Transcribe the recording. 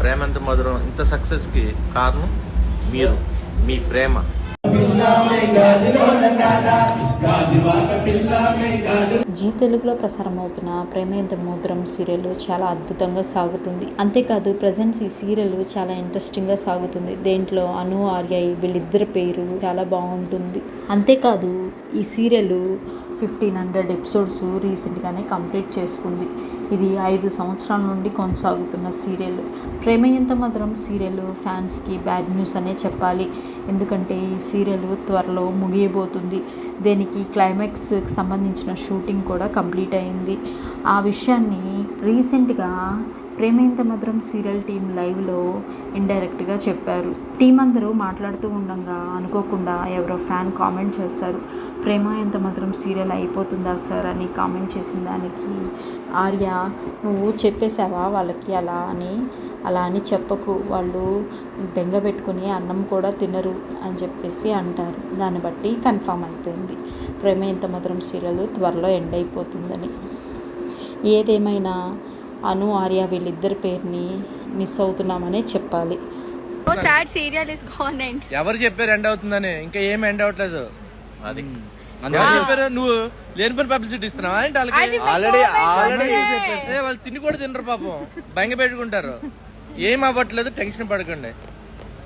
ప్రేమ ఎంత మధురం ఇంత సక్సెస్కి కారణం మీరు మీ ప్రేమ. జీ తెలుగులో ప్రసారం అవుతున్న ప్రేమ ఎంత మోద్రం సీరియల్ చాలా అద్భుతంగా సాగుతుంది. అంతేకాదు ప్రజెంట్ ఈ సీరియల్ చాలా ఇంట్రెస్టింగ్గా సాగుతుంది. దేంట్లో అను ఆర్య వీళ్ళిద్దరి పేరు చాలా బాగుంటుంది. అంతేకాదు ఈ సీరియల్ ఫిఫ్టీన్ హండ్రెడ్ ఎపిసోడ్స్ రీసెంట్గానే కంప్లీట్ చేసుకుంది. ఇది ఐదు సంవత్సరాల నుండి కొనసాగుతున్న సీరియల్. ప్రేమ ఎంత మాత్రం సీరియల్ ఫ్యాన్స్కి బ్యాడ్ న్యూస్ అనే చెప్పాలి. ఎందుకంటే ఈ సీరియల్ త్వరలో ముగియబోతుంది. దీనికి క్లైమాక్స్కి సంబంధించిన షూటింగ్ కూడా కంప్లీట్ అయింది. ఆ విషయాన్ని రీసెంట్గా ప్రేమేంత మధురం సీరియల్ టీం లైవ్లో ఇండైరెక్ట్గా చెప్పారు. టీం అందరూ మాట్లాడుతూ ఉండగా అనుకోకుండా ఎవరో ఫ్యాన్ కామెంట్ చేస్తారు. ప్రేమ ఎంత మధురం సీరియల్ అయిపోతుందా సార్ అని కామెంట్ చేసిన దానికి ఆర్య నువ్వు చెప్పేశావా వాళ్ళకి అలా అని? అలా అని చెప్పకు. వాళ్ళు బెంగ పెట్టుకుని అన్నం కూడా తినరు అని చెప్పేసి అంటారు. దాన్ని బట్టి కన్ఫామ్ అయిపోయింది. ప్రేమ ఎంత మధురం సీరియల్ త్వరలో ఎండ్ అయిపోతుందని. ఏదేమైనా అను ఆర్య వీళ్ళిద్దరి పేరుని మిస్ అవుతున్నామనే చెప్పాలి. So sad serial is gone and. ఎవరు చెప్పారు ఎండ్ అవుతుందని? ఇంకా ఏం ఎండ్ అవ్వట్లేదు అది. చెప్పారు? నువ్వు లేని పని పబ్లిసిటీ ఇస్తున్నావా? ఏంటి వాళ్ళకి? ఆల్రెడీ ఆల్రెడీ వాళ్ళు తిని కూడా తినరు పాపం. భంగ పెట్టుకుంటారు. ఏం అవ్వట్లేదు టెన్షన్ పడకండి.